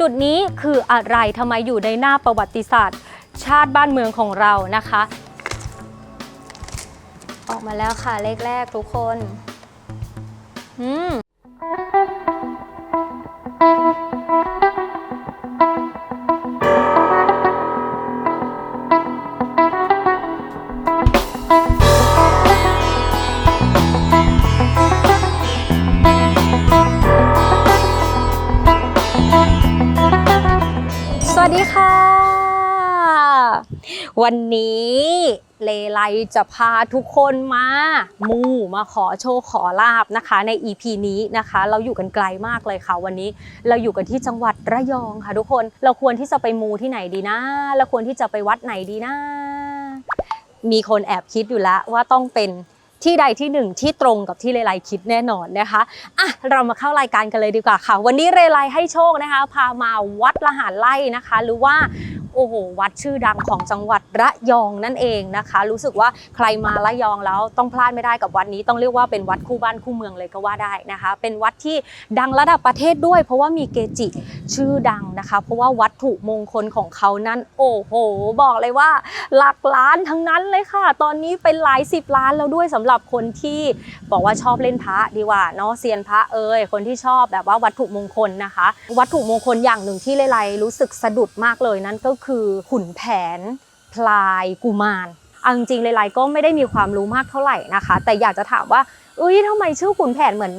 จุดนี้คืออะไรทำไมอยู่ในหน้าประวัติศาสตร์ ชาติบ้านเมืองของเรานะคะ ออกมาแล้วค่ะเลขแรกทุกคน อืม วันนี้เลไลจะพาทุกคนมามูมาขอโชคขอลาบนะคะ ใน EP นี้นะคะ เราอยู่กันไกลมากเลยค่ะวันนี้ เราอยู่กันที่จังหวัดระยองค่ะ ทุกคนเราควรที่จะไปมูที่ไหนดีนะเราควรที่จะไปวัดไหนดีนะ มีคนแอบคิดอยู่แล้วว่าต้องเป็นที่ใดที่หนึ่งที่ตรงกับที่เลไลคิดแน่นอนนะคะอะเรามาเข้ารายการกันเลยดีกว่าค่ะ วันนี้เรไลให้โชคนะคะ พามาวัดละหารไล่นะคะ หรือว่า โอ้โห วัดชื่อดังของจังหวัดระยองนั่นเองนะคะ รู้สึกว่าใครมาระยองแล้วต้องพลาดไม่ได้กับวัดนี้ ต้องเรียกว่าเป็นวัดคู่บ้านคู่เมืองเลยก็ว่าได้นะคะ เป็นวัดที่ดังระดับประเทศด้วย เพราะว่ามีเกจิชื่อดังนะคะ เพราะว่าวัตถุมงคลของเขานั้นโอ้โห บอกเลยว่า หลักล้านทั้งนั้นเลยค่ะ ตอนนี้เป็นหลายสิบล้านแล้วด้วยสำหรับคนที่บอกว่าชอบเล่นพระดีกว่าเนาะเซียนพระเอ่ยคนที่ชอบแบบว่าวัตถุมงคลนะคะ วัตถุมงคลอย่างหนึ่งที่เลไลรู้สึกสะดุดมากเลยนั่นก็คือขุนแผน พลายกุมารเอาจริงๆเลไลก็ไม่ได้มีความรู้มากเท่าไหร่นะคะ แต่อยากจะถามว่าเอ้ยทำไมชื่อขุนแผนเหมือน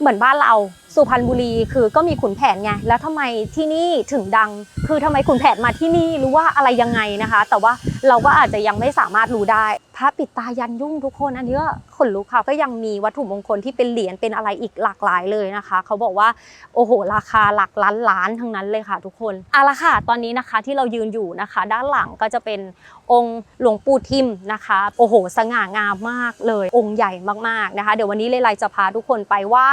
เหมือนบ้านเราสุพรรณบุรีคือก็มีขุนแผนไงแล้วทำไมที่นี่ถึงดัง คือทำไมขุนแผนมาที่นี่หรือว่าอะไรยังไงนะคะ แต่ว่าเราก็อาจจะยังไม่สามารถรู้ได้ พระปิดตายันยุ่งทุกคนอันนี้ก็ขนลุกค่ะก็ยังมีวัตถุมงคลที่เป็นเหรียญเป็นอะไรอีกหลากหลายเลยนะคะ เขาบอกว่าโอ้โห ราคาหลักล้านล้านทั้งนั้นเลยค่ะ ทุกคนเอาละค่ะ ตอนนี้นะคะที่เรายืนอยู่นะคะ ด้านหลังก็จะเป็นองค์หลวงปู่ทิมนะคะ โอ้โห สง่างามมากเลย องค์ใหญ่มากๆนะคะ เดี๋ยววันนี้เลไลจะพาทุกคนไปไหว้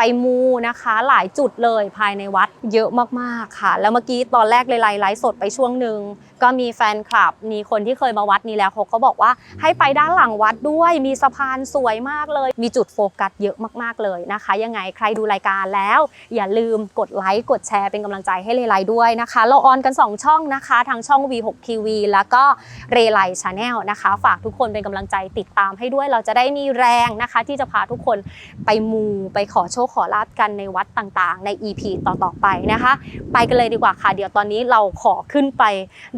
ไปมูนะคะหลายจุดเลยภายในวัดเยอะมากๆค่ะ แล้วเมื่อกี้ตอนแรกเลยไลฟ์สดไปช่วงหนึ่ง ก็มีแฟนคลับ มีคนที่เคยมาวัดนี้แล้วเขาก็บอกว่าให้ไปด้านหลังวัดด้วย มีสะพานสวยมากเลย มีจุดโฟกัสเยอะมากๆเลยนะคะ ยังไงใครดูรายการแล้ว อย่าลืมกดไลค์ กดแชร์เป็นกำลังใจให้เลไลด้วยนะคะ เราออนกัน 2 ช่องนะคะ ทางช่อง V6 TV แล้วก็เรไลชาแนลนะคะ ฝากทุกคนเป็นกำลังใจติดตามให้ด้วย เราจะได้มีแรงนะคะ ที่จะพาทุกคนไปมูไปขอโชคขอลาบกันในวัดต่างๆ ใน EP ต่อๆไปนะคะ ไปกันเลยดีกว่าค่ะ เดี๋ยวตอนนี้เราขอขึ้นไป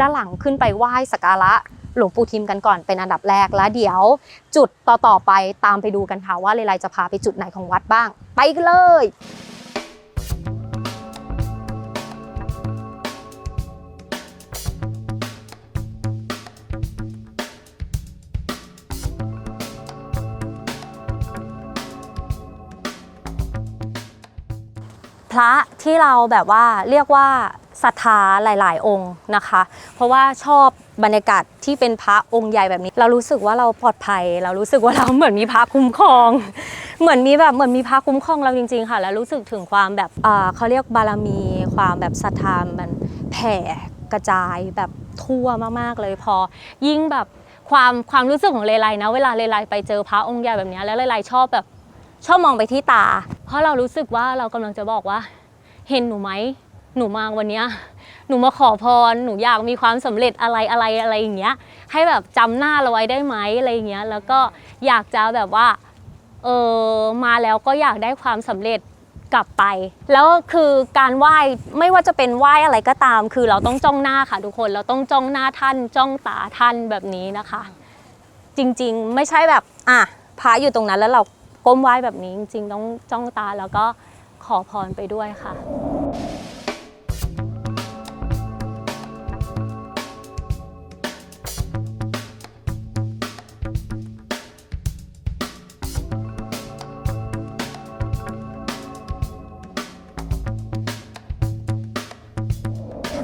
ด้านานหลังขึ้นไปไหว้สักการะหลวงปู่ทิมกันก่อนเป็นอันดับแรกแล้วเดี๋ยวจุดต่อๆไปตามไปดูกันค่ะว่าเลไลจะพาไปจุดไหนของวัดบ้าง ไปกันเลยพระที่เราแบบว่าเรียกว่า ศรัทธาหลาย ๆ องค์นะคะ เพราะว่าชอบบรรยากาศที่เป็นพระองค์ใหญ่แบบนี้ เรารู้สึกว่าเราปลอดภัย เรารู้สึกว่าเราเหมือนมีพระคุ้มครอง เหมือนมีแบบเหมือนมีพระคุ้มครองเราจริง ๆ ค่ะ แล้วรู้สึกถึงความแบบเขาเรียกบารมีความแบบศรัทธามันแผ่กระจายแบบทั่วมากๆเลยพอ ยิ่งแบบความความรู้สึกของเลไลนะ เวลาเลไลไปเจอพระองค์ใหญ่แบบนี้แล้วเลไลชอบแบบชอบมองไปที่ตา เพราะเรารู้สึกว่าเรากำลังจะบอกว่า เห็นหนูไหม หนูมาวันนี้หนูมาขอพร หนูอยากมีความสำเร็จอะไรอะไรอะไรอย่างเงี้ย ให้แบบจำหน้าเราไว้ได้ไหมอะไรอย่างเงี้ย แล้วก็อยากจะแบบว่า เออมาแล้วก็อยากได้ความสำเร็จกลับไป แล้วคือการไหว้ไม่ว่าจะเป็นไหว้อะไรก็ตาม คือเราต้องจ้องหน้าค่ะทุกคน เราต้องจ้องหน้าท่าน จ้องตาท่านแบบนี้นะคะ จริงๆไม่ใช่แบบ อะพระอยู่ตรงนั้นแล้วเราก้มไหว้แบบนี้จริงๆต้องจ้องตาแล้วก็ขอพรไปด้วยค่ะ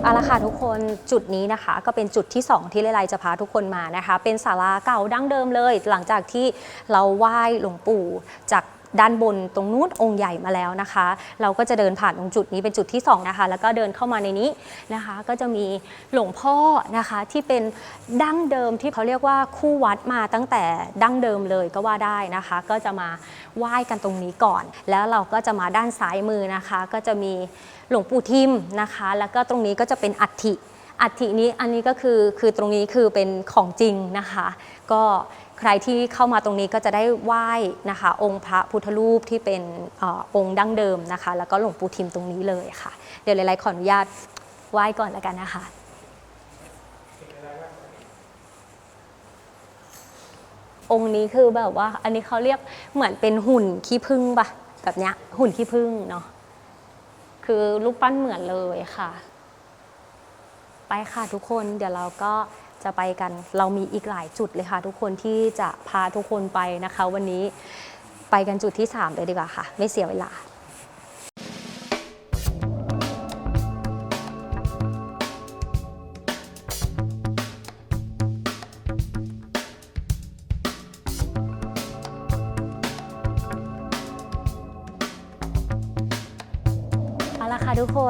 เอาละค่ะทุกคนจุดนี้นะคะ ก็เป็นจุดที่ 2 ที่เลไลจะพาทุกคนมานะคะ เป็นศาลาเก่าดั้งเดิมเลย หลังจากที่เราไหว้หลวงปู่จาก ด้านบนตรงนู้นองค์ใหญ่มาแล้วนะคะ เราก็จะเดินผ่านตรงจุดนี้เป็นจุดที่สองนะคะแล้วก็เดินเข้ามาในนี้นะคะ ก็จะมีหลวงพ่อนะคะที่เป็นดั้งเดิมที่เขาเรียกว่าคู่วัดมาตั้งแต่ดั้งเดิมเลยก็ว่าได้นะคะ ก็จะมาไหว้กันตรงนี้ก่อน แล้วเราก็จะมาด้านซ้ายมือนะคะ ก็จะมีหลวงปู่ทิมนะคะ แล้วก็ตรงนี้ก็จะเป็นอัฐิอัฐินี้อันนี้ก็คือคือตรงนี้คือเป็นของจริงนะคะ ก็ ใครที่เข้ามาตรงนี้ก็จะได้ไหว้นะคะ องค์พระพุทธรูปที่เป็นออองค์ดั้งเดิมนะคะ แล้วก็หลวงปู่ทิมตรงนี้เลยค่ะ เดี๋ยวหลายๆขออนุญาตไหว้ก่อนแล้วกันนะคะองค์นี้คือแบบว่า อันนี้เขาเรียกเหมือนเป็นหุ่นขี้ผึ้งปะแบบเนี้ยหุ่นขี้ผึ้งเนาะคือรูปปั้นเหมือนเลยค่ะ ไปค่ะทุกคนเดี๋ยวเราก็ จะไปกัน เรามีอีกหลายจุดเลยค่ะ ทุกคนที่จะพาทุกคนไปนะคะ วันนี้ไปกันจุดที่ 3 เลยดีกว่าค่ะ ไม่เสียเวลาเอา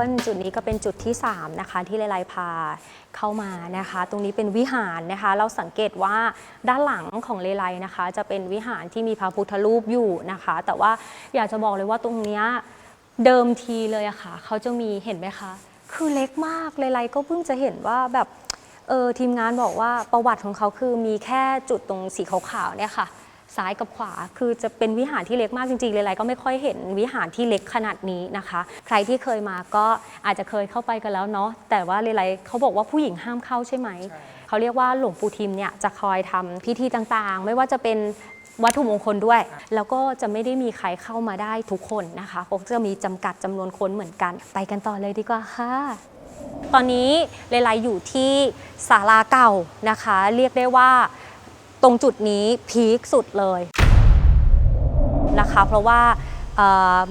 ละค่ะทุกคนจุดนี้ก็เป็นจุดที่ 3 นะคะ ที่เลไลพาเข้ามานะคะ ตรงนี้เป็นวิหารนะคะ เราสังเกตว่าด้านหลังของเลไลนะคะ จะเป็นวิหารที่มีพระพุทธรูปอยู่นะคะ แต่ว่าอยากจะบอกเลยว่าตรงเนี้ยเดิมทีเลยอะค่ะเขาจะมีเห็นไหมคะ คือเล็กมากเลไลก็เพิ่งจะเห็นว่าแบบเออทีมงานบอกว่าประวัติของเขาคือมีแค่จุดตรงสีขาวๆเนี่ยค่ะ ซ้ายกับขวา คือจะเป็นวิหารที่เล็กมากจริงๆเลยไรก็ไม่ค่อยเห็นวิหารที่เล็กขนาดนี้นะคะ ใครที่เคยมาก็อาจจะเคยเข้าไปกันแล้วเนาะแต่ว่าเลไลเขาบอกว่าผู้หญิงห้ามเข้าใช่ไหมเขาเรียกว่าหลวงปู่ทิมเนี่ยจะคอยทำพิธีต่างๆ ไม่ว่าจะเป็นวัตถุมงคลด้วย แล้วก็จะไม่ได้มีใครเข้ามาได้ทุกคนนะคะเขาจะมีจำกัดจำนวนคนเหมือนกัน ไปกันต่อเลยดีกว่าค่ะตอนนี้เลไลอยู่ที่ศาลาเก่านะคะ เรียกได้ว่าต รงจุดนี้พีคสุดเลยนะคะเพราะว่า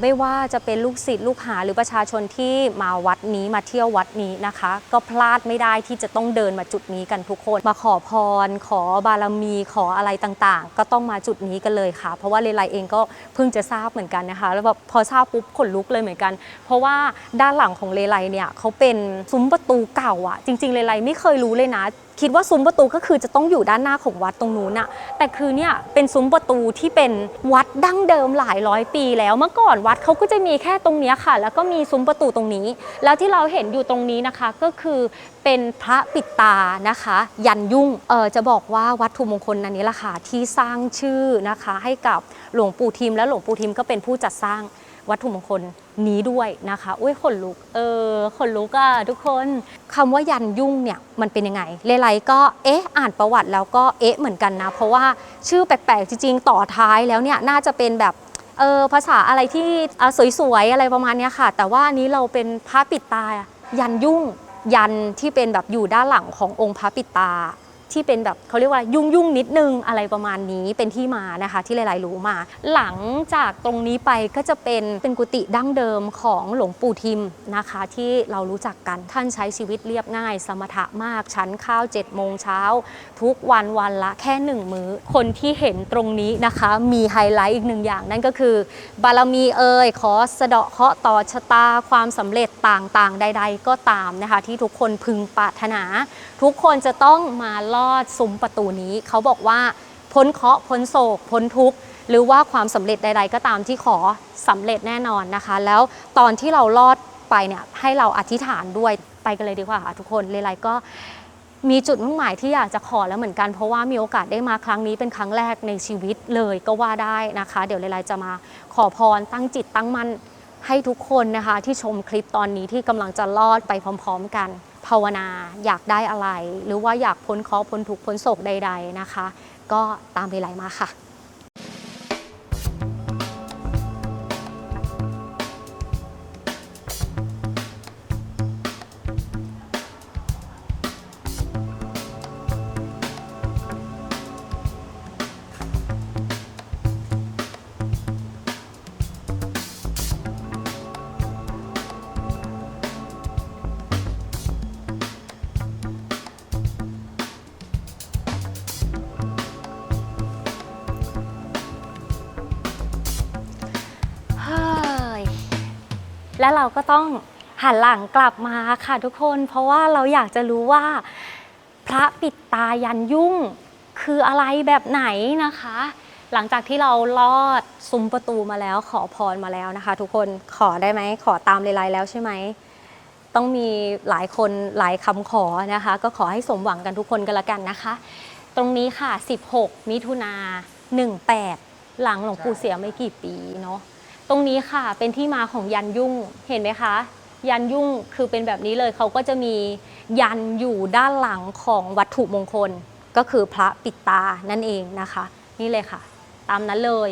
ไม่ว่าจะเป็นลูกศิษย์ลูกหาหรือประชาชนที่มาวัดนี้มาเที่ยววัดนี้นะคะ ก็พลาดไม่ได้ที่จะต้องเดินมาจุดนี้กันทุกคน มาขอพร ขอบารมีขออะไรต่างๆ ก็ต้องมาจุดนี้กันเลยค่ะ เพราะว่าเลไลเองก็เพิ่งจะทราบเหมือนกันนะคะแล้วแบบพอทราบปุ๊บขนลุกเลยเหมือนกัน เพราะว่าด้านหลังของเลไลเนี่ยเขาเป็นซุ้มประตูเก่าอะจริงๆเลไลไม่เคยรู้เลยนะคิดว่าซุ้มประตูก็คือจะต้องอยู่ด้านหน้าของวัดตรงนู้นอะแต่คือเนี่ยเป็นซุ้มประตูที่เป็นวัดดั้งเดิมหลายร้อยปีแล้วเมื่อก่อนวัดเขาก็จะมีแค่ตรงนี้ค่ะ แล้วก็มีซุ้มประตูตรงนี้ แล้วที่เราเห็นอยู่ตรงนี้นะคะก็คือเป็นพระปิดตานะคะ ยันยุ่งเออจะบอกว่าวัตถุมงคลอันนี้ล่ะค่ะที่สร้างชื่อนะคะ ให้กับหลวงปู่ทิมและหลวงปู่ทิมก็เป็นผู้จัดสร้าง วัตถุมงคลนี้ด้วยนะคะอุ้ยขนลุกเออขนลุกอะทุกคนคำว่ายันยุ่งเนี่ยมันเป็นยังไงเลไลก็เอ๊ะอ่านประวัติแล้วก็เอ๊ะเหมือนกันนะ เพราะว่าชื่อแปลกๆจริงๆ ต่อท้ายแล้วเนี่ยน่าจะเป็นแบบเออภาษาอะไรที่สวยๆอะไรประมาณนี้ค่ะ แต่ว่าอันนี้เราเป็นพระปิดตายันยุ่งยันที่เป็นแบบอยู่ด้านหลังขององค์พระปิดตา ที่เป็นแบบเขาเรียกว่ายุ่งยุ่งนิดนึงอะไรประมาณนี้เป็นที่มานะคะที่หลายๆรู้มา หลังจากตรงนี้ไปก็จะเป็นเป็นกุฏิดั้งเดิมของหลวงปู่ทิมนะคะ ที่เรารู้จักกันท่านใช้ชีวิตเรียบง่าย สมถะมากชั้นข้าว7จ็ดโมงเช้า ทุกวันวันละแค่หนึ่งมื้อ คนที่เห็นตรงนี้นะคะ มีไฮไลท์อีกหนึ่งอย่าง นั่นก็คือ บารมีเอ่ยขอสะเดาะเคาะต่อชะตาความสำเร็จต่างๆ ใด ๆ ก็ตามนะคะ ที่ทุกคนพึงปรารถนา ทุกคนจะต้องมาลอดซุ้มประตูนี้ เขาบอกว่าพ้นเคราะห์พ้นโศก พ้นทุกข์ หรือว่าความสำเร็จใด ๆ ก็ตามที่ขอสำเร็จแน่นอนนะคะ แล้วตอนที่เราลอดไปเนี่ยให้เราอธิษฐานด้วยไปกันเลยดีกว่าค่ะทุกคนเลไลก็มีจุดมุ่งหมายที่อยากจะขอแล้วเหมือนกัน เพราะว่ามีโอกาสได้มาครั้งนี้เป็นครั้งแรกในชีวิตเลยก็ว่าได้นะคะ เดี๋ยวเลไลจะมาขอพรตั้งจิตตั้งมั่นให้ทุกคนนะคะ ที่ชมคลิปตอนนี้ที่กำลังจะลอดไปพร้อม ๆ กัน ภาวนาอยากได้อะไร หรือว่าอยากพ้นเคราะห์พ้นทุกข์พ้นโศกใด ๆนะคะ ก็ตามเลไลมาค่ะ ก็ต้องหันหลังกลับมาค่ะทุกคน เพราะว่าเราอยากจะรู้ว่า พระปิดตายันยุ่งคืออะไรแบบไหนนะคะ หลังจากที่เราลอดซุ้มประตูมาแล้วขอพรมาแล้วนะคะ ทุกคนขอได้ไหมขอตามเลไลแล้วใช่ไหมต้องมีหลายคนหลายคำขอนะคะ ก็ขอให้สมหวังกันทุกคนกันละกันนะคะ ตรงนี้ค่ะ 16 มิถุนา18 หลังหลวงปู่เสียไม่กี่ปีเนาะ ตรงนี้ค่ะเป็นที่มาของยันยุ่งเห็นไหมคะ ยันยุ่งคือเป็นแบบนี้เลยเขาก็จะมียันอยู่ด้านหลังของวัตถุมงคล ก็คือพระปิดตานั่นเองนะคะ นี่เลยค่ะ ตามนั้นเลย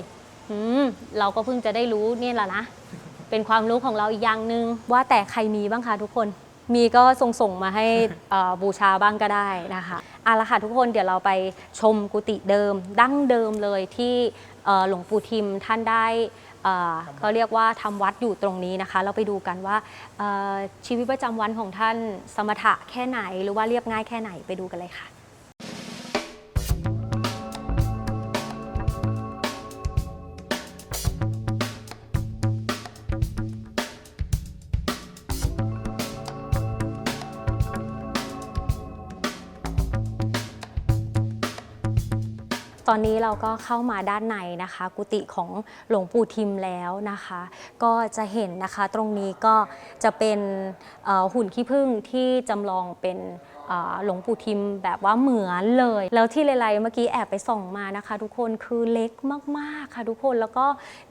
อืมเราก็เพิ่งจะได้รู้เนี่ยแหละนะเป็นความรู้ของเราอีกอย่างหนึ่งว่าแต่ใครมีบ้างคะทุกคนมีก็ส่งส่งๆมาให้เอ่อบูชาบ้างก็ได้นะคะเอาละค่ะทุกคนเดี๋ยวเราไปชมกุฏิเดิม ดั้งเดิมเลยที่เอ่อหลวงปู่ทิมท่านได้ เอ่อเขาเรียกว่าทำวัดอยู่ตรงนี้นะคะ เราไปดูกันว่าเอ่อชีวิตประจำวันของท่านสมถะแค่ไหนหรือว่าเรียบง่ายแค่ไหนไปดูกันเลยค่ะ ตอนนี้เราก็เข้ามาด้านในนะคะ กุฏิของหลวงปู่ทิมแล้วนะคะ ก็จะเห็นนะคะตรงนี้ก็จะเป็นหุ่นขี้ผึ้งที่จำลองเป็นหลวงปู่ทิมแบบว่าเหมือนเลย แล้วที่เลไลเมื่อกี้แอบไปส่องมานะคะ ทุกคนคือเล็กมากๆค่ะทุกคนแล้วก็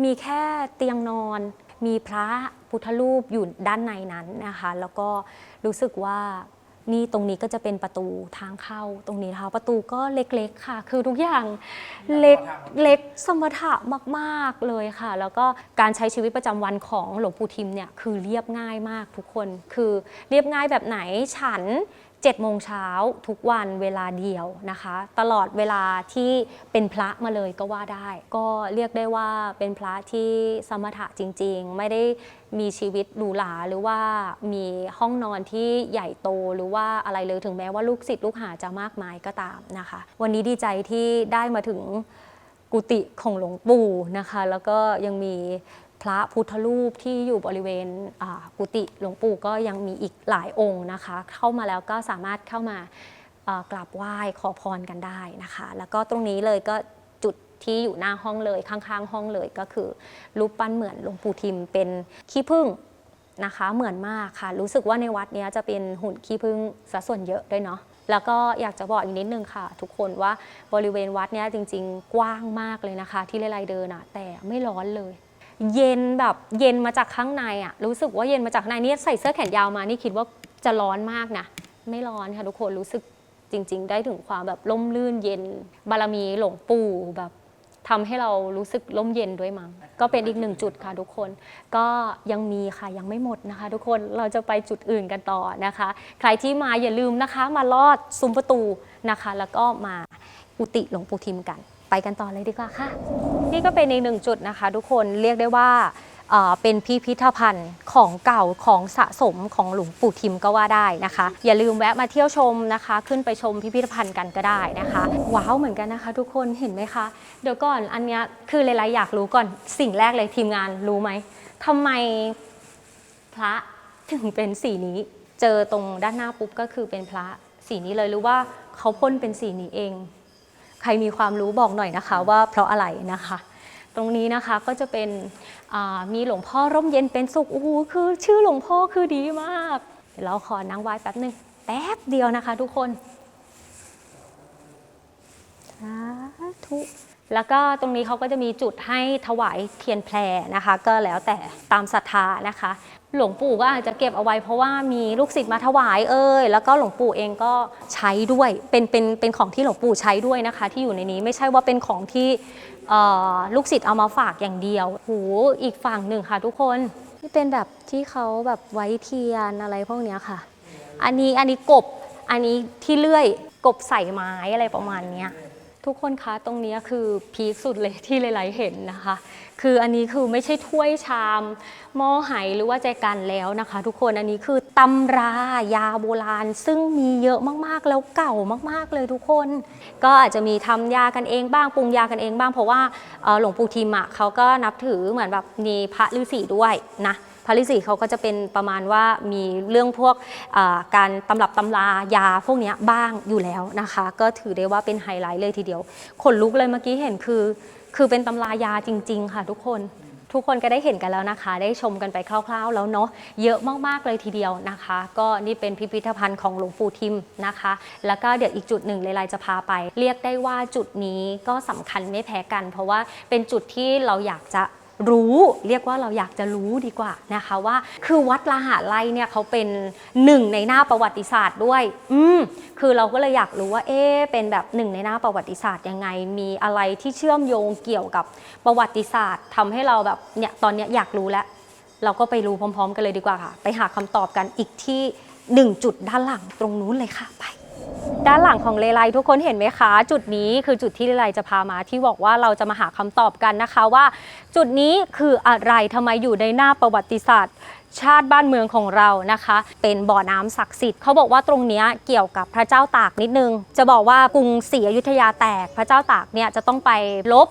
มีแค่เตียงนอน มีพระพุทธรูปอยู่ด้านในนั้นนะคะ แล้วก็รู้สึกว่า นี่ตรงนี้ก็จะเป็นประตูทางเข้าตรงนี้นะคะประตูก็เล็กๆค่ะ คือทุกอย่างเล็กเล็กสมถะมากๆเลยค่ะ แล้วก็การใช้ชีวิตประจำวันของหลวงปู่ทิมเนี่ยคือเรียบง่ายมากทุกคน คือเรียบง่ายแบบไหนฉัน 7โมงเช้าทุกวันเวลาเดียวนะคะ ตลอดเวลาที่เป็นพระมาเลยก็ว่าได้ ก็เรียกได้ว่าเป็นพระที่สมถะจริง ๆ ไม่ได้มีชีวิตหรูหราหรือว่ามีห้องนอนที่ใหญ่โตหรือว่าอะไรเลยถึงแม้ว่าลูกศิษย์ลูกหาจะมากมายก็ตามนะคะ วันนี้ดีใจที่ได้มาถึงกุฏิของหลวงปู่นะคะ แล้วก็ยังมี พระพุทธรูปที่อยู่บริเวณกุฏิหลวงปู่ก็ยังมีอีกหลายองค์นะคะ เข้ามาแล้วก็สามารถเข้ามากราบไหว้ขอพรกันได้นะคะ แล้วก็ตรงนี้เลยก็จุดที่อยู่หน้าห้องเลยข้างๆ ห้องเลยก็คือ รูปปั้นเหมือนหลวงปู่ทิมเป็นขี้ผึ้งนะคะเหมือนมากค่ะ รู้สึกว่าในวัดนี้จะเป็นหุ่นขี้ผึ้งซะส่วนเยอะด้วยเนาะแล้วก็อยากจะบอกอีกนิดนึงค่ะ ทุกคนว่าบริเวณวัดเนี้ยจริง ๆ กว้างมากเลยนะคะ ที่เลไลเดินอะแต่ไม่ร้อนเลย เย็นแบบเย็นมาจากข้างในอะรู้สึกว่าเย็นมาจากข้างในนี่ใส่เสื้อแขนยาวมานี่คิดว่าจะร้อนมากนะ ไม่ร้อนค่ะทุกคนรู้สึกจริง ๆ ได้ถึงความแบบร่มรื่นเย็น บารมีหลวงปู่แบบทำให้เรารู้สึกร่มเย็นด้วยมั้งก็เป็นอีกหนึ่งจุดค่ะทุกคน ก็ยังมีค่ะยังไม่หมดนะคะ ทุกคนเราจะไปจุดอื่นกันต่อนะคะ ใครที่มาอย่าลืมนะคะ มาลอดซุ้มประตูนะคะ แล้วก็มากุฏิหลวงปู่ทิมกัน ไปกันต่อเลยดีกว่าค่ะ นี่ก็เป็นอีกหนึ่งจุดนะคะ ทุกคนเรียกได้ว่าเป็นพิพิธภัณฑ์ของเก่าของสะสมของหลวงปู่ทิมก็ว่าได้นะคะ อย่าลืมแวะมาเที่ยวชมนะคะ ขึ้นไปชมพิพิธภัณฑ์กันก็ได้นะคะ ว้าวเหมือนกันนะคะ ทุกคนเห็นไหมคะ เดี๋ยวก่อนอันนี้คือหลายๆอยากรู้ก่อนสิ่งแรกเลยทีมงานรู้ไหมทำไมพระถึงเป็นสีนี้ เจอตรงด้านหน้าปุ๊บก็คือเป็นพระสีนี้เลยหรือว่าเขาพ่นเป็นสีนี้เอง ใครมีความรู้บอกหน่อยนะคะว่าเพราะอะไรนะคะ ตรงนี้นะคะก็จะเป็นมีหลวงพ่อร่มเย็นเป็นสุขโอ้โหคือชื่อหลวงพ่อคือดีมาก เดี๋ยวเราขอนั่งไหว้แป๊บหนึ่งแป๊บเดียวนะคะทุกคนสาธุแล้วก็ตรงนี้เขาก็จะมีจุดให้ถวายเทียนแพรนะคะ ก็แล้วแต่ตามศรัทธานะคะ หลวงปู่ก็อาจจะเก็บเอาไว้ เพราะว่ามีลูกศิษย์มาถวายเอ่ยแล้วก็หลวงปู่เองก็ใช้ด้วยเป็นเป็นเป็นของที่หลวงปู่ใช้ด้วยนะคะ ที่อยู่ในนี้ไม่ใช่ว่าเป็นของที่ลูกศิษย์เอามาฝากอย่างเดียว หูอีกฝั่งหนึ่งค่ะ ทุกคนที่เป็นแบบที่เขาแบบไว้เทียนอะไรพวกนี้ค่ะ อันนี้อันนี้กบอันนี้ที่เลื่อยกบใส่ไม้อะไรประมาณเนี้ย ทุกคนคะตรงนี้คือพีคสุดเลยที่หลายๆเห็นนะคะ คืออันนี้คือไม่ใช่ถ้วยชามหม้อไหหรือว่าแจกันแล้วนะคะ ทุกคนอันนี้คือตำรายาโบราณ ซึ่งมีเยอะมากๆแล้วเก่ามากๆเลยทุกคน ก็อาจจะมีทำยากันเองบ้างปรุงยากันเองบ้างเพราะว่าหลวงปู่ทิมะเขาก็นับถือเหมือนแบบมีพระฤาษีด้วยนะ พระฤาษีเขาก็จะเป็นประมาณว่ามีเรื่องพวกการตำรับตำรายาพวกนี้บ้างอยู่แล้วนะคะ ก็ถือได้ว่าเป็นไฮไลท์เลยทีเดียวขนลุกเลยเมื่อกี้เห็นคือ คือเป็นตำรายาจริง ๆ ค่ะทุกคนทุกคนก็ได้เห็นกันแล้วนะคะ ได้ชมกันไปคร่าว ๆ แล้วเนาะเยอะมากๆเลยทีเดียวนะคะ ก็นี่เป็นพิพิธภัณฑ์ของหลวงปู่ทิมนะคะ แล้วก็เดี๋ยวอีกจุดหนึ่งเลไลจะพาไป เรียกได้ว่าจุดนี้ก็สำคัญไม่แพ้กัน เพราะว่าเป็นจุดที่เราอยากจะ รู้เรียกว่าเราอยากจะรู้ดีกว่านะคะว่า คือวัดละหาไลเนี่ยเขาเป็นหนึ่งในหน้าประวัติศาสตร์ด้วย อืมคือเราก็เลยอยากรู้ว่าเอ๊เป็นแบบหนึ่งในหน้าประวัติศาสตร์ยังไง มีอะไรที่เชื่อมโยงเกี่ยวกับประวัติศาสตร์ทำให้เราแบบเนี่ยตอนนี้อยากรู้แล้ว เราก็ไปรู้พร้อม ๆ กันเลยดีกว่าค่ะ ไปหาคำตอบกันอีกที่หนึ่งจุดด้านหลังตรงนู้นเลยค่ะไป ด้านหลังของเลไลทุกคนเห็นไหมคะ จุดนี้คือจุดที่เลไลจะพามาที่บอกว่าเราจะมาหาคำตอบกันนะคะว่า จุดนี้คืออะไรทำไมอยู่ในหน้าประวัติศาสตร์ ชาติบ้านเมืองของเรานะคะ เป็นบ่อน้ำศักดิ์สิทธิ์เขาบอกว่าตรงนี้เกี่ยวกับพระเจ้าตากนิดนึง จะบอกว่ากรุงศรีอยุธยาแตกพระเจ้าตากเนี่ยจะต้องไปลบ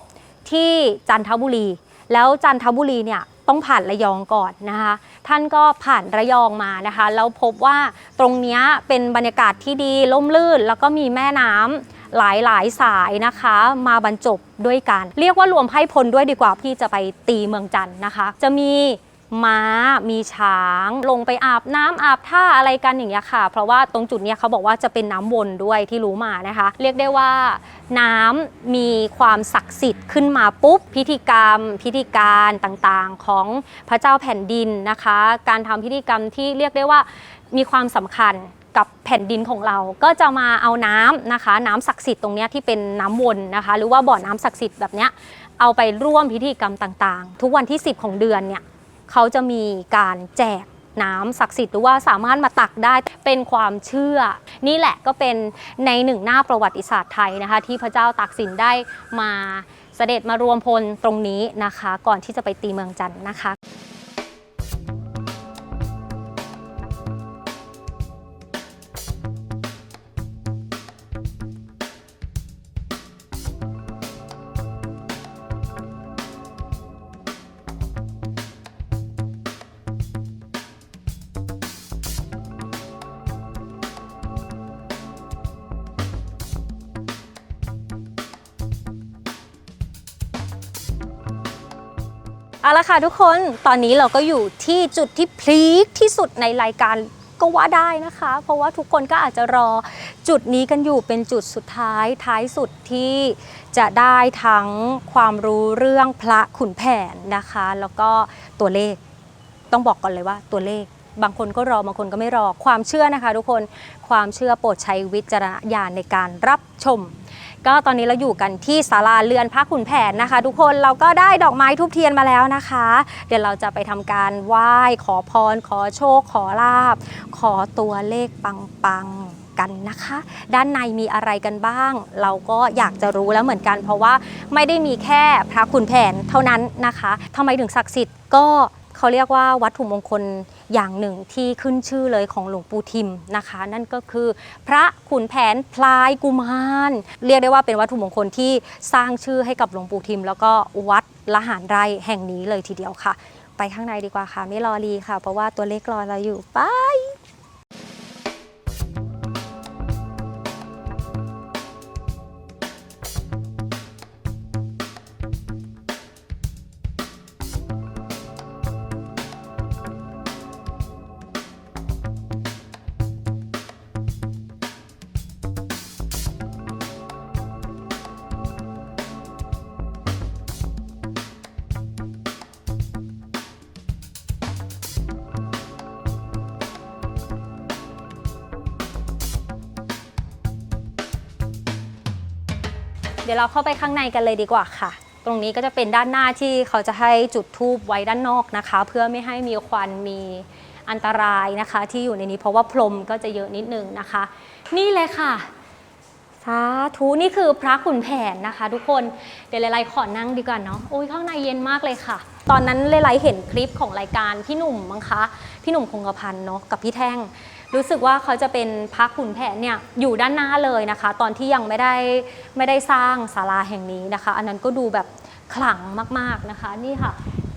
ที่จันทบุรี แล้วจันทบุรีเนี่ย ต้องผ่านระยองก่อนนะคะ ท่านก็ผ่านระยองมานะคะ แล้วพบว่าตรงนี้เป็นบรรยากาศที่ดีล่มลื่น แล้วก็มีแม่น้ำหลายหลายสายนะคะ มาบรรจบด้วยกัน เรียกว่ารวมไพ่พลด้วยดีกว่าพี่จะไปตีเมืองจันทร์นะคะ จะมี ม้า มีช้าง ลงไปอาบน้ำอาบท่าอะไรกันอย่างเงี้ยค่ะ เพราะว่าตรงจุดเนี้ยเขาบอกว่าจะเป็นน้ำวนด้วยที่รู้มานะคะ เรียกได้ว่าน้ำมีความศักดิ์สิทธิ์ขึ้นมาปุ๊บ พิธีกรรม พิธีการต่างๆของพระเจ้าแผ่นดินนะคะ การทำพิธีกรรมที่เรียกได้ว่ามีความสำคัญกับแผ่นดินของเรา ก็จะมาเอาน้ำนะคะ น้ำศักดิ์สิทธิ์ตรงเนี้ยที่เป็นน้ำวนนะคะ หรือว่าบ่อน้ำศักดิ์สิทธิ์แบบเนี้ยเอาไปร่วมพิธีกรรมต่างๆ ทุกวันที่ 10 ของเดือนเนี่ย เขาจะมีการแจกน้ำศักดิ์สิทธิ์หรือว่าสามารถมาตักได้เป็นความเชื่อ นี่แหละก็เป็นในหนึ่งหน้าประวัติศาสตร์ไทยนะคะ ที่พระเจ้าตากสินได้มาเสด็จมารวมพลตรงนี้นะคะ ก่อนที่จะไปตีเมืองจันทร์นะคะ เอาละค่ะทุกคนตอนนี้เราก็อยู่ที่จุดที่พลีคที่สุดในรายการก็ว่าได้นะคะ เพราะว่าทุกคนก็อาจจะรอจุดนี้กันอยู่เป็นจุดสุดท้ายท้ายสุดที่จะได้ทั้งความรู้เรื่องพระขุนแผนนะคะ แล้วก็ตัวเลขต้องบอกก่อนเลยว่าตัวเลขบางคนก็รอบางคนก็ไม่รอความเชื่อนะคะ ทุกคนความเชื่อโปรดใช้วิจารณญาณในการรับชม ก็ตอนนี้เราอยู่กันที่ศาลาเรือนพระขุนแผนนะคะ ทุกคนเราก็ได้ดอกไม้ทุบเทียนมาแล้วนะคะ เดี๋ยวเราจะไปทำการไหว้ขอพร ขอโชค ขอลาบ ขอตัวเลขปังๆกันนะคะ ด้านในมีอะไรกันบ้าง เราก็อยากจะรู้แล้วเหมือนกัน เพราะว่าไม่ได้มีแค่พระขุนแผนเท่านั้นนะคะทำไมถึงศักดิ์สิทธิ์ก็เขาเรียกว่าวัตถุมงคล อย่างหนึ่งที่ขึ้นชื่อเลยของหลวงปู่ทิมนะคะ นั่นก็คือ พระขุนแผนพลายกุมารเรียกได้ว่าเป็นวัตถุมงคลที่สร้างชื่อให้กับหลวงปู่ทิม แล้วก็วัดละหารไร่แห่งนี้เลยทีเดียวค่ะ ไปข้างในดีกว่าค่ะ ไม่รอรีค่ะ เพราะว่าตัวเลขรอเราอยู่ไป เดี๋ยวเราเข้าไปข้างในกันเลยดีกว่าค่ะ ตรงนี้ก็จะเป็นด้านหน้าที่เขาจะให้จุดทูบไว้ด้านนอกนะคะ เพื่อไม่ให้มีควันมีอันตรายนะคะ ที่อยู่ในนี้เพราะว่าพรมก็จะเยอะนิดนึงนะคะ นี่เลยค่ะสาธุนี่คือพระขุนแผนนะคะ ทุกคนเดี๋ยวเลไลขอนั่งดีกว่าเนาะโอ้ยข้างในเย็นมากเลยค่ะ ตอนนั้นเลไลเห็นคลิปของรายการพี่หนุ่มมั้งคะพี่หนุ่มคงกระพันเนาะกับพี่แท่ง รู้สึกว่าเขาจะเป็นพักขุนแผนเนี่ยอยู่ด้านหน้าเลยนะคะ ตอนที่ยังไม่ได้ไม่ได้สร้างศาลาแห่งนี้นะคะ อันนั้นก็ดูแบบขลังมากๆนะคะนี่ค่ะ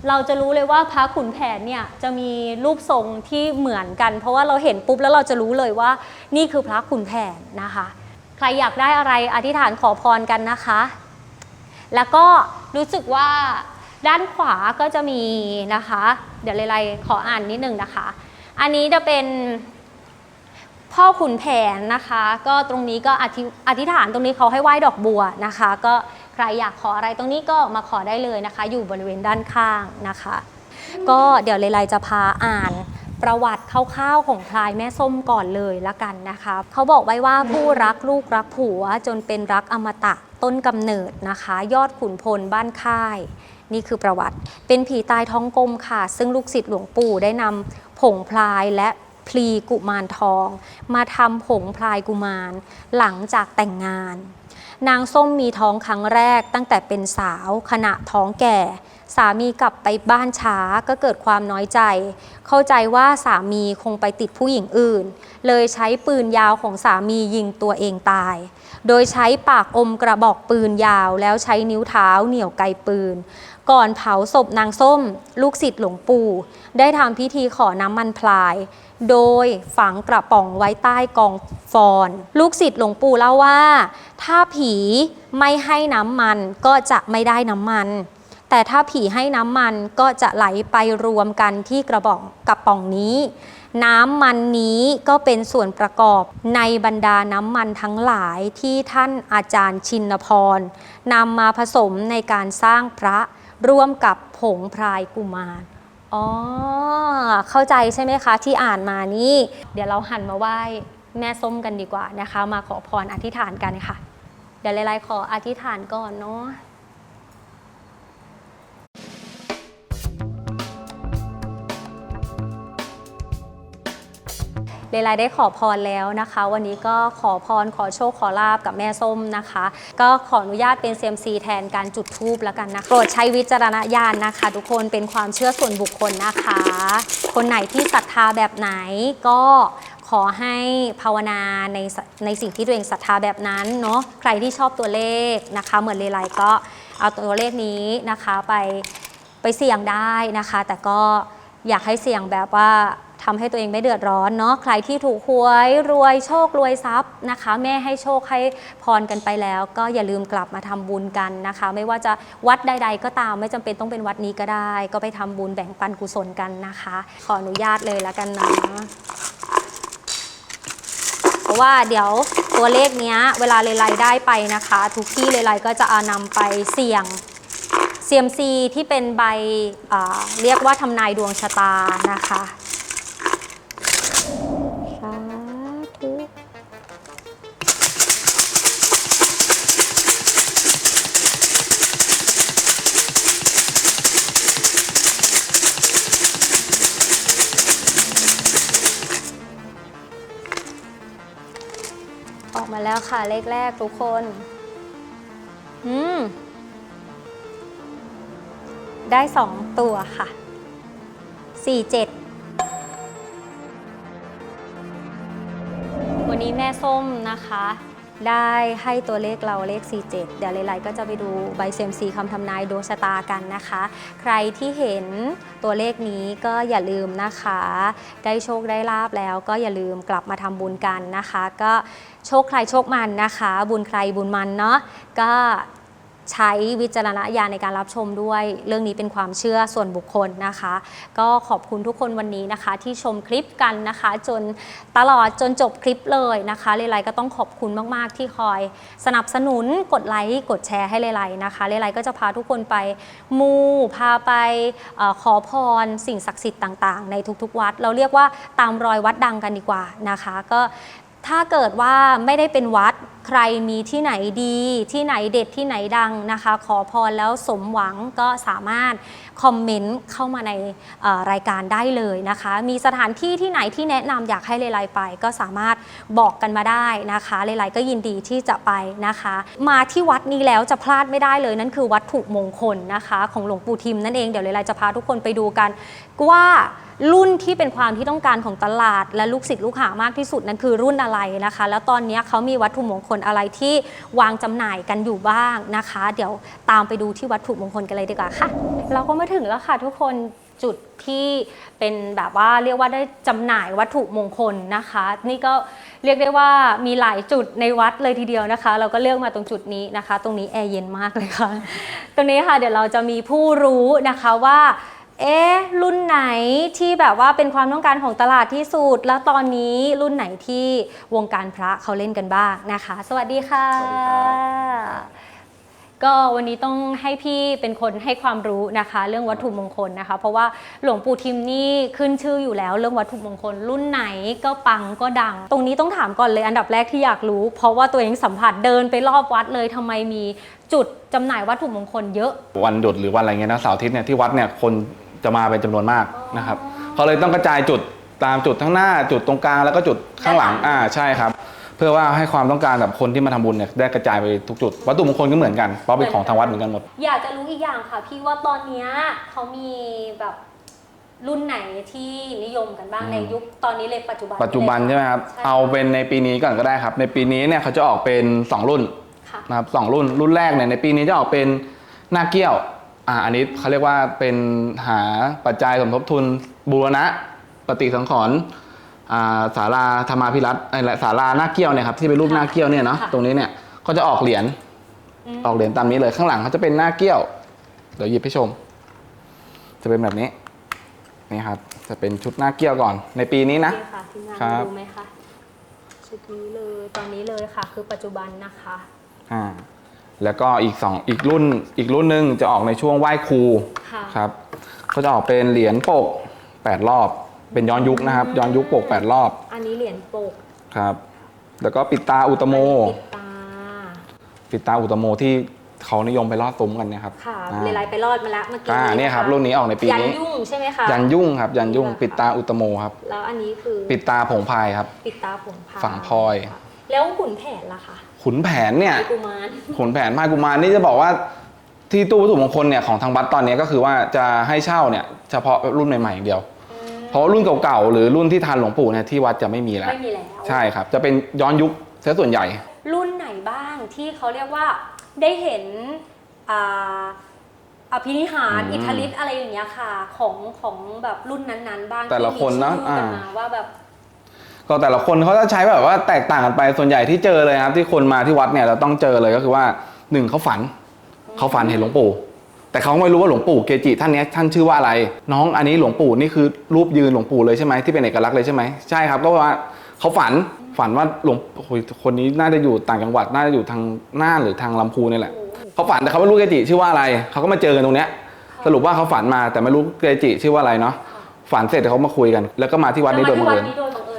เราจะรู้เลยว่าพระขุนแผนเนี่ยจะมีรูปทรงที่เหมือนกัน เพราะว่าเราเห็นปุ๊บแล้วเราจะรู้เลยว่า นี่คือพระขุนแผนนะคะ ใครอยากได้อะไรอธิษฐานขอพรกันนะคะ แล้วก็รู้สึกว่าด้านขวาก็จะมีนะคะ เดี๋ยวเลไลขออ่านนิดนึงนะคะ อันนี้จะเป็น พ่อขุนแผนนะคะ ก็ตรงนี้ก็อธิอธิษฐานตรงนี้เขาให้ไหว้ดอกบัวนะคะ ก็ใครอยากขออะไรตรงนี้ก็มาขอได้เลยนะคะ อยู่บริเวณด้านข้างนะคะ ก็เดี๋ยวเลไลจะพาอ่านประวัติคร่าวๆของพลายแม่ส้มก่อนเลยละกันนะคะเขาบอกไว้ว่าผู้รักลูกรักผัวจนเป็นรักอมตะต้นกำเนิดนะคะ ยอดขุนพลบ้านค่าย นี่คือประวัติ เป็นผีตายท้องกลมค่ะ ซึ่งลูกศิษย์หลวงปู่ได้นำผงพลายและ พลีกุมารทอง มาทำผงพลายกุมาร หลังจากแต่งงาน นางส้มมีท้องครั้งแรกตั้งแต่เป็นสาวขณะท้องแก่ สามีกลับไปบ้านช้าก็เกิดความน้อยใจ เข้าใจว่าสามีคงไปติดผู้หญิงอื่น เลยใช้ปืนยาวของสามียิงตัวเองตาย โดยใช้ปากอมกระบอกปืนยาว แล้วใช้นิ้วเท้าเหนี่ยวไกปืน ก่อนเผาศพนางส้ม ลูกศิษย์หลวงปู่ ได้ทำพิธีขอน้ำมันพลาย โดยฝังกระป๋องไว้ใต้กองฟอน ลูกศิษย์หลวงปู่เล่าว่า ถ้าผีไม่ให้น้ำมันก็จะไม่ได้น้ำมันแต่ถ้าผีให้น้ำมันก็จะไหลไปรวมกันที่กระบอกกระป๋องนี้ น้ำมันนี้ก็เป็นส่วนประกอบในบรรดาน้ำมันทั้งหลายที่ท่านอาจารย์ชินพรนำมาผสมในการสร้างพระร่วมกับผงพรายกุมารอ๋อเข้าใจใช่ไหมคะ ที่อ่านมานี่เดี๋ยวเราหันมาไหว้แม่ส้มกันดีกว่านะคะ มาขอพรอธิษฐานกันค่ะ เดี๋ยวไลายๆขออธิษฐานก่อนเนาะ เลไลได้ขอพรแล้วนะคะ วันนี้ก็ขอพรขอโชคขอลาบกับแม่ส้มนะคะ ก็ขออนุญาตเป็นเซียมซีแทนการจุดธูปแล้วกันนะโปรดใช้วิจารณญาณนะคะ ทุกคนเป็นความเชื่อส่วนบุคคลนะคะ คนไหนที่ศรัทธาแบบไหนก็ขอให้ภาวนาในในสิ่งที่ตัวเองศรัทธาแบบนั้นเนาะใครที่ชอบตัวเลขนะคะ เหมือนเลไลก็เอาตัวเลขนี้นะคะไปไปเสี่ยงได้นะคะ แต่ก็อยากให้เสี่ยงแบบว่า ทำให้ตัวเองไม่เดือดร้อนเนาะใครที่ถูกหวยรวยโชครวยทรัพย์นะคะ แม่ให้โชคให้พรกันไปแล้ว ก็อย่าลืมกลับมาทำบุญกันนะคะ ไม่ว่าจะวัดใด ๆ ก็ตามไม่จำเป็นต้องเป็นวัดนี้ก็ได้ ก็ไปทำบุญแบ่งปันกุศลกันนะคะ ขออนุญาตเลยแล้วกันนะเพราะว่าเดี๋ยวตัวเลขเนี้ย เวลาเลไลได้ไปนะคะ ทุกที่เลไลก็จะเอานำไปเสี่ยงเซียมซีที่เป็นใบเรียกว่าทำนายดวงชะตานะคะ มาแล้วค่ะเลขแรกทุกคน อืม ได้สองตัวค่ะสี่เจ็ดวันนี้แม่ส้มนะคะ ได้ให้ตัวเลขเราเลข 47 เดี๋ยวเลไลก็จะไปดูใบเซมซีคำทำนายดวงชะตากันนะคะ ใครที่เห็นตัวเลขนี้ก็อย่าลืมนะคะ ได้โชคได้ลาบแล้วก็อย่าลืมกลับมาทำบุญกันนะคะ ก็โชคใครโชคมันนะคะ บุญใครบุญมันเนาะก็ ใช้วิจารณญาณในการรับชมด้วย เรื่องนี้เป็นความเชื่อส่วนบุคคลนะคะ ก็ขอบคุณทุกคนวันนี้นะคะ ที่ชมคลิปกันนะคะ จนตลอดจนจบคลิปเลยนะคะเลไลก็ต้องขอบคุณมากๆ ที่คอยสนับสนุนกดไลค์กดแชร์ให้เลไลนะคะเลไลก็จะพาทุกคนไปมูพาไปอขอพรสิ่งศักดิ์สิทธิ์ต่าง ๆ ในทุกๆ วัด เราเรียกว่าตามรอยวัดดังกันดีกว่านะคะ ก็ ถ้าเกิดว่าไม่ได้เป็นวัดใครมีที่ไหนดีที่ไหนเด็ดที่ไหนดังนะคะ ขอพรแล้วสมหวังก็สามารถคอมเมนต์เข้ามาในรายการได้เลยนะคะ มีสถานที่ที่ไหนที่แนะนำอยากให้เลไลไป ก็สามารถบอกกันมาได้นะคะเลไลก็ยินดีที่จะไปนะคะ มาที่วัดนี้แล้วจะพลาดไม่ได้เลย นั่นคือวัตถุมงคลนะคะ ของหลวงปู่ทิมนั่นเองเดี๋ยวเลไลจะพาทุกคนไปดูกันว่า รุ่นที่เป็นความที่ต้องการของตลาด และลูกศิษย์ลูกหามากที่สุดนั้นคือรุ่นอะไรนะคะ แล้วตอนนี้เขามีวัตถุมงคลอะไรที่วางจำหน่ายกันอยู่บ้างนะคะ เดี๋ยวตามไปดูที่วัตถุมงคลกันเลยดีกว่าค่ะ เราก็มาถึงแล้วค่ะทุกคนจุดที่เป็นแบบว่าเรียกว่าได้จำหน่ายวัตถุมงคลนะคะ นี่ก็เรียกได้ว่ามีหลายจุดในวัดเลยทีเดียวนะคะ เราก็เลือกมาตรงจุดนี้นะคะ ตรงนี้แอร์เย็นมากเลยค่ะ ตรงนี้ค่ะเดี๋ยวเราจะมีผู้รู้นะคะว่า เอ๊ะรุ่นไหนที่แบบว่าเป็นความต้องการของตลาดที่สุด แล้วตอนนี้รุ่นไหนที่วงการพระเขาเล่นกันบ้างนะคะ สวัสดีค่ะ สวัสดีครับ ก็วันนี้ต้องให้พี่เป็นคนให้ความรู้นะคะ เรื่องวัตถุมงคลนะคะ เพราะว่าหลวงปู่ทิมนี่ขึ้นชื่ออยู่แล้ว เรื่องวัตถุมงคล รุ่นไหนก็ปังก็ดัง ตรงนี้ต้องถามก่อนเลยอันดับแรกที่อยากรู้ เพราะว่าตัวเองสัมผัสเดินไปรอบวัดเลยทำไมมีจุดจำหน่ายวัตถุมงคลเยอะ วันหยุดหรือวันอะไรเงี้ยนะเสาร์อาทิตย์เนี่ยที่วัดเนี่ยคน จะมาเป็นจำนวนมากนะครับเขาเลยต้องกระจายจุดตามจุดทั้งหน้าจุดตรงกลางแล้วก็จุดข้างหลังด้านหลังอ่าใช่ครับ เพื่อว่าให้ความต้องการกับคนที่มาทำบุญเนี่ยได้กระจายไปทุกจุด วัตถุมงคลก็เหมือนกันเพราะเป็นของทางวัดเหมือนกันหมด อยากจะรู้อีกอย่างค่ะพี่ว่าตอนเนี้ยเขามีแบบรุ่นไหนที่นิยมกันบ้างอืม ในยุคตอนนี้เลยปัจจุบันปัจจุบันเลยใช่ไหมครับใช่เอาเป็นในปีนี้ก่อนก็ได้ครับ ในปีนี้เนี่ยเขาจะออกเป็น 2 รุ่นค่ะ นะครับสองรุ่นรุ่นแรกเนี่ยในปีนี้จะออกเป็นหน้าเกี้ยว อ่าอันนี้เขาเรียกว่าเป็นหาปัจจัยสมทบทุนบูรณะปฏิสังขรณ์อ่าศาลาธรรมาภิรัตน์ไอ้แหละศาลาหน้าเกี้ยวเนี่ยครับที่เป็นรูปหน้าเกี้ยวเนี่ยเนาะค่ะ ตรงนี้เนี่ยก็จะออกเหรียญมออกเหรียญตามนี้เลยข้างหลังเขาจะเป็นหน้าเกี้ยว เดี๋ยวหยิบให้ชม จะเป็นแบบนี้นี่ครับ จะเป็นชุดหน้าเกี้ยวก่อน ในปีนี้นะนี่ค่ะทีมงานครับ ดูไหมคะชุดนี้เลยตอนนี้เลยค่ะ คือปัจจุบันนะคะ อ่า แล้วก็อีกสองอีกรุ่นอีกรุ่นหนึ่งจะออกในช่วงไหว้ครูค่ะ ครับ ก็จะออกเป็นเหรียญปก 8 รอบ เป็นย้อนยุคนะครับ ย้อนยุคปก 8 รอบอันนี้เหรียญโปกครับ แล้วก็ปิดตาอุตโม อันนี้ปิดตา ปิดตาอุตโมที่เขานิยมไปลอดซุ้มกันเนะครับค่ะอ่าเลไลไปรอดมาแล้วเมื่อกี้อ่าเนี่ยครับะะรุ่นนี้ออกในปียันนี้ ยุ่งใช่ไหมคะ ยันยุ่งครับ ยันยุ่งนี่นะคะปิดตาอุตโมครับ แล้วอันนี้คือปิดตาผงพายครับ ปิดตาผงพายฝั่งพลอยค่ะแล้วขุนแผนล่ะคะ ขุนแผนเนี่ยไอ้กุมารขุนแผนพายกุมารนี่จะบอกว่าที่ตู้วัตถุมงคลเนี่ยของทางวัดตอนนี้ก็คือว่าจะให้เช่าเนี่ยเฉพาะรุ่นใหม่ๆอย่างเดียวอืมเพราะรุ่นเก่าๆหรือรุ่นที่ทานหลวงปู่เนี่ยที่วัดจะไม่มีแล้ว ไม่มีแล้ว ใช่ครับ จะเป็นย้อนยุคเสียส่วนใหญ่ รุ่นไหนบ้างที่เขาเรียกว่าได้เห็นอ่าอภินิหารอืมอิทธิฤทธิ์อะไรอย่างเงี้ยค่ะ ของของแบบรุ่นนั้นๆ บ้างแต่ละที่มีคนนะชื่อกันอ่ามาว่าแบบ ก็แต่ละคนเขาจะใช้แบบว่าแตกต่างกันไปส่วนใหญ่ที่เจอเลยครับ ที่คนมาที่วัดเนี่ยเราต้องเจอเลยก็คือว่าหนึ่งเขาฝันเขาฝันเห็นหลวงปู่ แต่เขาไม่รู้ว่าหลวงปู่เกจิท่านนี้ท่านชื่อว่าอะไร น้องอันนี้หลวงปู่นี่คือรูปยืนหลวงปู่เลยใช่ไหมที่เป็นเอกลักษณ์เลยใช่ไหมใช่ครับก็ว่าเขาฝันฝันว่าหลวงคนนี้น่าจะอยู่ต่างจังหวัดน่าจะอยู่ทางน่านหรือทางลำพูนนี่แหละเขาฝันแต่เขาไม่รู้เกจิชื่อว่าอะไรเขาก็มาเจอกันตรงเนี้ยสรุปว่าเขาฝันมาแต่ไม่รู้เกจิชื่อว่าอะไรเนาะฝันเสร็จเขามาคุยกัน แล้วก็มาที่วัดนี้โดยบังเอิญ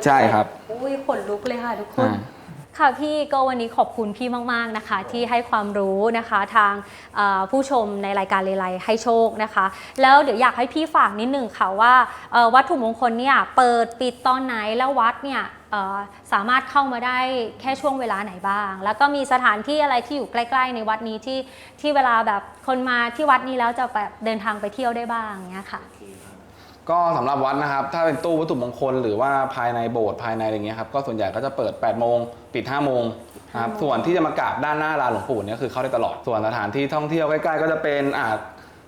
แล้วมาที่วัดนี้โดยบังเอิญใช่ครับ อุ้ยขนลุกเลยค่ะทุกคน อ่า ค่ะพี่ก็วันนี้ขอบคุณพี่มาก ๆ นะคะ ที่ให้ความรู้นะคะทางเอ่อผู้ชมในรายการเลไลให้โชคนะคะ แล้วเดี๋ยวอยากให้พี่ฝากนิดหนึ่งค่ะว่าเอ่อวัตถุมงคลเนี่ยเปิดปิดตอนไหนแล้ววัดเนี่ยเอ่อสามารถเข้ามาได้แค่ช่วงเวลาไหนบ้าง แล้วก็มีสถานที่อะไรที่อยู่ใกล้ ๆ ในวัดนี้ที่ที่เวลาแบบคนมาที่วัดนี้แล้วจะแบบเดินทางไปเที่ยวได้บ้างเงี้ยค่ะ ก็สำหรับวัดนะครับ ถ้าเป็นตู้วัตถุมงคล หรือว่าภายในโบสถ์ภายในอะไรเงี้ยครับก็ส่วนใหญ่ก็จะเปิด 8 โมง ปิด 5 โมงนะครับ5โมงส่วนที่จะมากราบด้านหน้าลานหลวงปู่เนี่ยคือเข้าได้ตลอดส่วนสถานที่ท่องเที่ยวใกล้ๆก็จะเป็นอ่า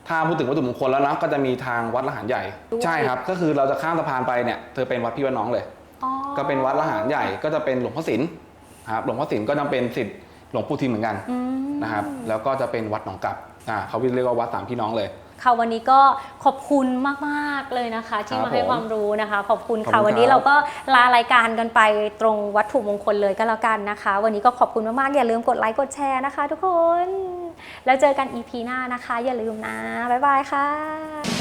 ถ้าพูดถึงวัตถุมงคลแล้วเนาะก็จะมีทางวัดละหารใหญ่ใช่ครับ ก็คือเราจะข้ามสะพานไปเนี่ยเธอเป็นวัดพี่วัดน้องเลย อ๋อก็เป็นวัดละหารใหญ่ก็จะเป็นหลวงพ่อศิลป์นะครับหลวงพ่อศิลป์ก็จะเป็นสิทธิ์หลวงปู่ทิมเหมือนกันอืมนะครับแล้วก็จะเป็นวัดหนองกลับอ่าเขาเรียกว่าวัดสามพี่น้องเลย ค่ะวันนี้ก็ขอบคุณมากๆเลยนะคะ ที่ครับมาให้ผมความรู้นะคะ ขอบคุณขอบค่ะคุณวันนี้ครับเราก็ลารายการกันไปตรงวัตถุมงคลเลยก็แล้วกันนะคะ วันนี้ก็ขอบคุณมากๆอย่าลืมกดไลค์กดแชร์นะคะ ทุกคน แล้วเจอกัน EP หน้านะคะ อย่าลืมนะบ๊ายบายค่ะ